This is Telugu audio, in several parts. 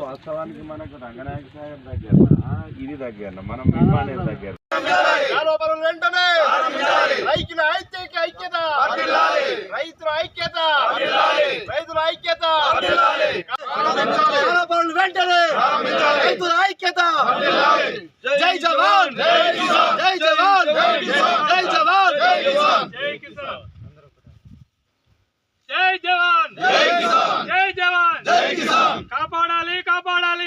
వాస్తవానికి మనకు రంగనాయక సాగర్ దగ్గర ఇది దగ్గర మనం విమానం దగ్గర వెంటనే! రైతుల ఐక్యత ఐక్యత రైతుల ఐక్యత రైతుల ఐక్యత వెంటనే రైతుల ఐక్యత జై జవాన్ జై జవాన్ జై జవాన్ జై జవాన్ జై కిసాన్ జై జవాన్ జై కిసాన్ కాపాడాలి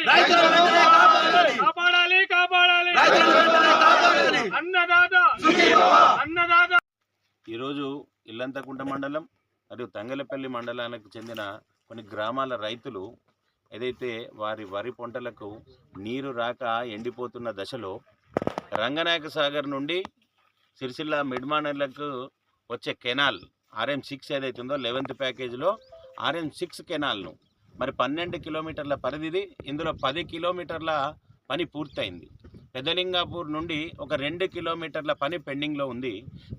కాపాడాలి. కాపాడాలి అన్నదాత. అన్నదాత. ఈరోజు ఇల్లంతకుంట మండలం మరియు తంగలపల్లి మండలానికి చెందిన కొన్ని గ్రామాల రైతులు ఏదైతే వారి వరి పంటలకు నీరు రాక ఎండిపోతున్న దశలో రంగనాయక సాగర్ నుండి సిరిసిల్ల మిడ్మానర్లకు వచ్చే కెనాల్ ఆర్ఎం సిక్స్ ఏదైతే ఉందో లెవెన్త్ ప్యాకేజీలో ఆర్ఎం సిక్స్ కెనాల్ను మరి పన్నెండు కిలోమీటర్ల పరిధిది. ఇందులో పది కిలోమీటర్ల పని పూర్తయింది. పెదలింగాపూర్ నుండి ఒక రెండు కిలోమీటర్ల పని పెండింగ్లో ఉంది.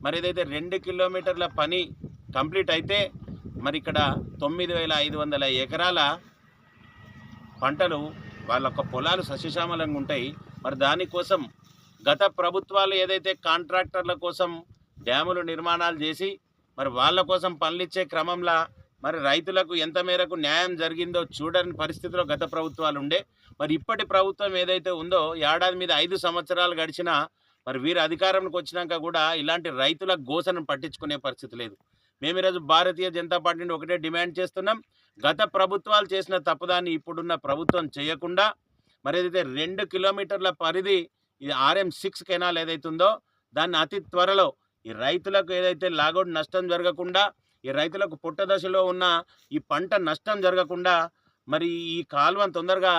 మరి ఏదైతే రెండు కిలోమీటర్ల పని కంప్లీట్ అయితే మరి ఇక్కడ తొమ్మిది వేల ఐదు వందల ఎకరాల పంటలు వాళ్ళ యొక్క పొలాలు సస్యశ్యామలంగా ఉంటాయి. మరి దానికోసం గత ప్రభుత్వాలు ఏదైతే కాంట్రాక్టర్ల కోసం డ్యాములు నిర్మాణాలు చేసి మరి వాళ్ళ కోసం పనులిచ్చే క్రమంలో మరి రైతులకు ఎంత మేరకు న్యాయం జరిగిందో చూడని పరిస్థితిలో గత ప్రభుత్వాలు ఉండే. మరి ఇప్పటి ప్రభుత్వం ఏదైతే ఉందో ఏడాది మీద ఐదు సంవత్సరాలు గడిచినా మరి వీరు అధికారంలోకి వచ్చినాక కూడా ఇలాంటి రైతుల గోసను పట్టించుకునే పరిస్థితి లేదు. మేము ఈరోజు భారతీయ జనతా పార్టీ నుండి ఒకటే డిమాండ్ చేస్తున్నాం. గత ప్రభుత్వాలు చేసిన తప్పుదాన్ని ఇప్పుడున్న ప్రభుత్వం చేయకుండా మరి ఏదైతే రెండు కిలోమీటర్ల పరిధి ఇది ఆర్ఎం సిక్స్ కెనాల్ ఏదైతుందో ఉందో దాన్ని అతి త్వరలో ఈ రైతులకు ఏదైతే లాగౌట్ నష్టం జరగకుండా ఈ రైతులకు పుట్ట దశలో ఉన్న ఈ పంట నష్టం జరగకుండా మరి ఈ కాలువను తొందరగా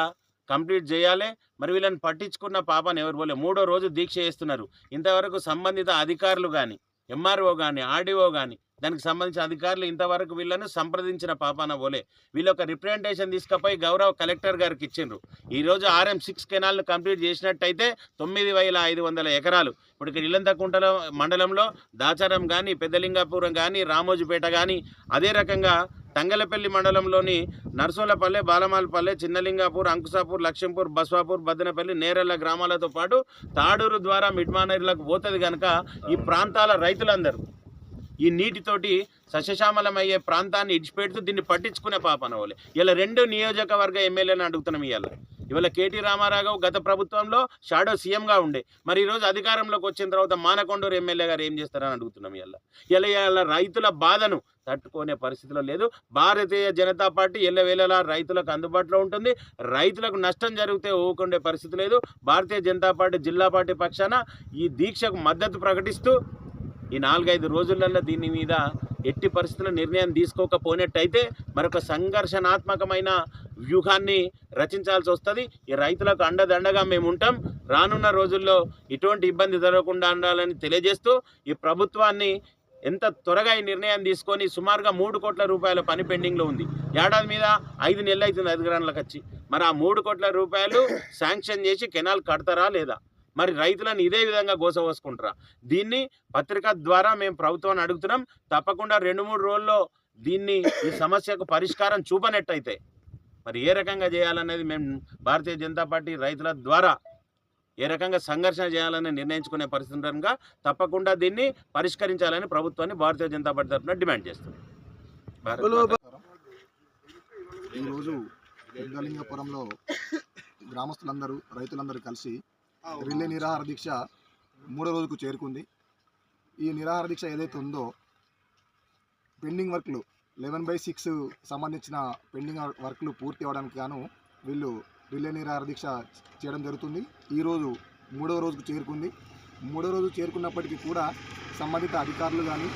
కంప్లీట్ చేయాలి. మరి వీళ్ళని పట్టించుకున్న పాపని ఎవరు పోలే మూడో రోజు దీక్ష చేస్తున్నారు. ఇంతవరకు సంబంధిత అధికారులు కానీ ఎంఆర్ఓ కానీ ఆర్డీఓ కానీ దానికి సంబంధించిన అధికారులు ఇంతవరకు వీళ్ళను సంప్రదించిన పాపాన ఓలే వీళ్ళు ఒక రిప్రజెంటేషన్ తీసుకపోయి గౌరవ కలెక్టర్ గారికి ఇచ్చిండ్రు. ఈరోజు ఆర్ఎం సిక్స్ కెనాల్ను కంప్లీట్ చేసినట్టయితే తొమ్మిది వేల ఐదు వందల ఎకరాలు. ఇప్పుడు ఇక్కడ ఇల్లంతకుంటల మండలంలో దాచారం కానీ పెద్దలింగాపురం కానీ రామోజుపేట కానీ అదే రకంగా తంగలపల్లి మండలంలోని నర్సోలపల్లె బాలమాలపల్లె చిన్నలింగాపూర్ అంకుసాపూర్ లక్ష్మీపూర్ బస్వాపూర్ బద్దనపల్లి నేరెళ్ళ గ్రామాలతో పాటు తాడూరు ద్వారా మిడ్మానర్లకు పోతుంది కనుక ఈ ప్రాంతాల రైతులందరూ ఈ నీటితోటి సస్యశ్యామలమయ్యే ప్రాంతాన్ని ఇడిచిపెడుతూ దీన్ని పట్టించుకునే పాపన వాళ్ళే ఇలా రెండు నియోజకవర్గ ఎమ్మెల్యేలను అడుగుతున్నాం ఇవాళ ఇవాళ కేటీ రామారావు గత ప్రభుత్వంలో షాడో సీఎంగా ఉండే. మరి ఈరోజు అధికారంలోకి వచ్చిన తర్వాత మానకొండూరు ఎమ్మెల్యే గారు ఏం చేస్తారని అడుగుతున్నాం ఇవాళ ఇలా ఇవాళ రైతుల బాధను తట్టుకునే పరిస్థితిలో లేదు. భారతీయ జనతా పార్టీ ఎల్లవేళలా రైతులకు అందుబాటులో ఉంటుంది. రైతులకు నష్టం జరిగితే ఊకుండే పరిస్థితి లేదు. భారతీయ జనతా పార్టీ జిల్లా పార్టీ పక్షాన ఈ దీక్షకు మద్దతు ప్రకటిస్తూ ఈ నాలుగైదు రోజులలో దీని మీద ఎట్టి పరిస్థితుల నిర్ణయం తీసుకోకపోయినట్టయితే మరొక సంఘర్షణాత్మకమైన వ్యూహాన్ని రచించాల్సి వస్తుంది. ఈ రైతులకు అండదండగా మేము ఉంటాం. రానున్న రోజుల్లో ఇటువంటి ఇబ్బంది జరగకుండా ఉండాలని తెలియజేస్తూ ఈ ప్రభుత్వాన్ని ఎంత త్వరగా ఈ నిర్ణయం తీసుకొని సుమారుగా మూడు కోట్ల రూపాయల పని పెండింగ్లో ఉంది. ఏడాది మీద ఐదు నెలలు అవుతుంది అధికారంలోకి వచ్చి. మరి ఆ మూడు కోట్ల రూపాయలు శాంక్షన్ చేసి కెనాల్ కడతారా లేదా? మరి రైతులను ఇదే విధంగా గోసపోసుకుంటారా దీన్ని పత్రిక ద్వారా మేము ప్రభుత్వాన్ని అడుగుతున్నాం. తప్పకుండా రెండు మూడు రోజుల్లో దీన్ని ఈ సమస్యకు పరిష్కారం చూపనట్టయితే మరి ఏ రకంగా చేయాలనేది మేము భారతీయ జనతా పార్టీ రైతుల ద్వారా ఏ రకంగా సంఘర్షణ చేయాలని నిర్ణయించుకునే పరిస్థితి ఉండగా తప్పకుండా దీన్ని పరిష్కరించాలని ప్రభుత్వాన్ని భారతీయ జనతా పార్టీ తరఫున డిమాండ్ చేస్తుంది ఈరోజు పెద్దలింగపురంలో గ్రామస్తులందరూ రైతులందరూ కలిసి రిలే నిరాహార దీక్ష మూడో రోజుకు చేరుకుంది. ఈ నిరాహార దీక్ష ఏదైతే ఉందో పెండింగ్ వర్క్లు లెవెన్ బై సిక్స్ సంబంధించిన పెండింగ్ వర్క్లు పూర్తి అవ్వడానికి గాను వీళ్ళు రిలే నిరాహార దీక్ష చేయడం జరుగుతుంది. ఈరోజు మూడో రోజుకు చేరుకుంది. మూడో రోజు చేరుకున్నప్పటికీ కూడా సంబంధిత అధికారులు కానీ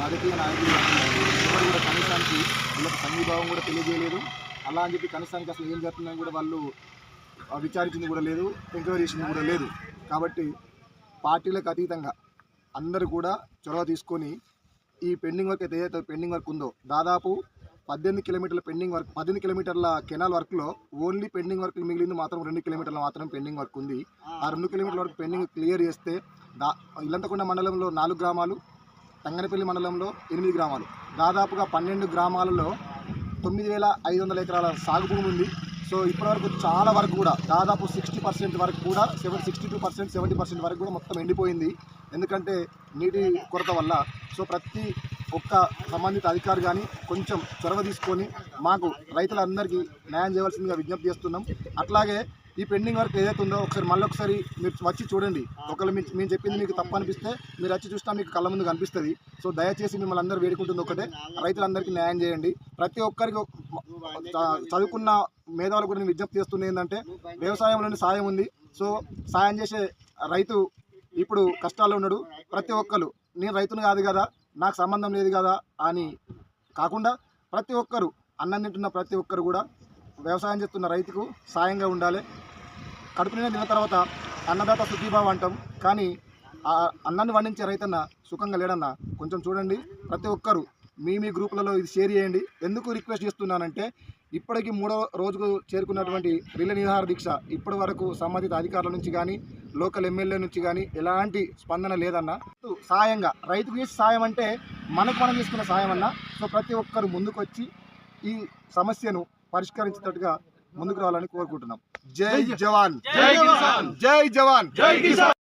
రాజకీయ నాయకులు కానీ ఎవరు కూడా కనీసానికి వీళ్ళకి సంఘీభావం కూడా తెలియజేయలేదు. అలా అని చెప్పి కనీసానికి అసలు ఏం జరుగుతుందని కూడా వాళ్ళు విచారించింది కూడా లేదు ఎంక్వైరీ చేసింది కూడా లేదు. కాబట్టి పార్టీలకు అతీతంగా అందరూ కూడా చొరవ తీసుకొని ఈ పెండింగ్ వర్క్ అయితే ఏదైతే పెండింగ్ వర్క్ ఉందో దాదాపు పద్దెనిమిది కిలోమీటర్ల పెండింగ్ వర్క్ పద్దెనిమిది కిలోమీటర్ల కెనాల్ వర్క్లో ఓన్లీ పెండింగ్ వర్క్ మిగిలింది మాత్రం రెండు కిలోమీటర్ల మాత్రం పెండింగ్ వర్క్ ఉంది. ఆ రెండు కిలోమీటర్ల వరకు పెండింగ్ క్లియర్ చేస్తే దా ఇల్లంతకొండ మండలంలో నాలుగు గ్రామాలు తంగనపల్లి మండలంలో ఎనిమిది గ్రామాలు. దాదాపుగా పన్నెండు గ్రామాలలో తొమ్మిది వేల ఐదు వందల ఎకరాల సాగు భూమి ఉంది. సో ఇప్పటివరకు చాలా వరకు కూడా దాదాపు సిక్స్టీ పర్సెంట్ వరకు కూడా seven sixty two percent seventy percent వరకు కూడా మొత్తం ఎండిపోయింది. ఎందుకంటే నీటి కొరత వల్ల. సో ప్రతి ఒక్క సంబంధిత అధికారి కానీ కొంచెం చొరవ తీసుకొని మాకు రైతులందరికీ న్యాయం చేయవలసిందిగా విజ్ఞప్తి చేస్తున్నాం. అట్లాగే ఈ పెండింగ్ వర్క్ ఏదైతే ఉందో ఒకసారి మళ్ళీ ఒకసారి మీరు వచ్చి చూడండి. ఒకవేళ మీ మేము చెప్పింది మీకు తప్పు అనిపిస్తే మీరు వచ్చి చూసినా మీకు కళ్ళ ముందు కనిపిస్తుంది. సో దయచేసి మిమ్మల్ని అందరూ వేడుకుంటుంది ఒకటే. రైతులందరికీ న్యాయం చేయండి. ప్రతి ఒక్కరికి చ- చదువుకున్న మేధావులు కూడా నేను విజ్ఞప్తి చేస్తుంది ఏంటంటే వ్యవసాయంలోని సాయం ఉంది. సో సాయం చేసే రైతు ఇప్పుడు కష్టాల్లో ఉన్నాడు. ప్రతి ఒక్కరు నేను రైతును కాదు కదా నాకు సంబంధం లేదు కదా అని కాకుండా ప్రతి ఒక్కరు అన్నం తింటున్న ప్రతి ఒక్కరు కూడా వ్యవసాయం చేస్తున్న రైతుకు సాయంగా ఉండాలి. కడుపు నిండా తిన్న తర్వాత అన్నదాత సుఖీభావ అంటాం. కానీ ఆ అన్నాన్ని పండించే రైతన్న సుఖంగా లేడన్న కొంచెం చూడండి. ప్రతి ఒక్కరు మీ మీ గ్రూపులలో ఇది షేర్ చేయండి. ఎందుకు రిక్వెస్ట్ చేస్తున్నానంటే ఇప్పటికి మూడో రోజుకు చేరుకున్నటువంటి రిలే నిరాహార దీక్ష ఇప్పటి వరకు సంబంధిత అధికారుల నుంచి కానీ లోకల్ ఎమ్మెల్యే నుంచి కానీ ఎలాంటి స్పందన లేదన్న. సాయంగా రైతుకు చేసే సాయం అంటే మనకు మనం తీసుకున్న సాయం అన్న. సో ప్రతి ఒక్కరు ముందుకు వచ్చి ఈ సమస్యను పరిష్కరించేటట్టుగా ముందుకు రావాలని కోరుకుంటున్నాం. జై జవాన్. జై జవాన్. జై కిసాన్.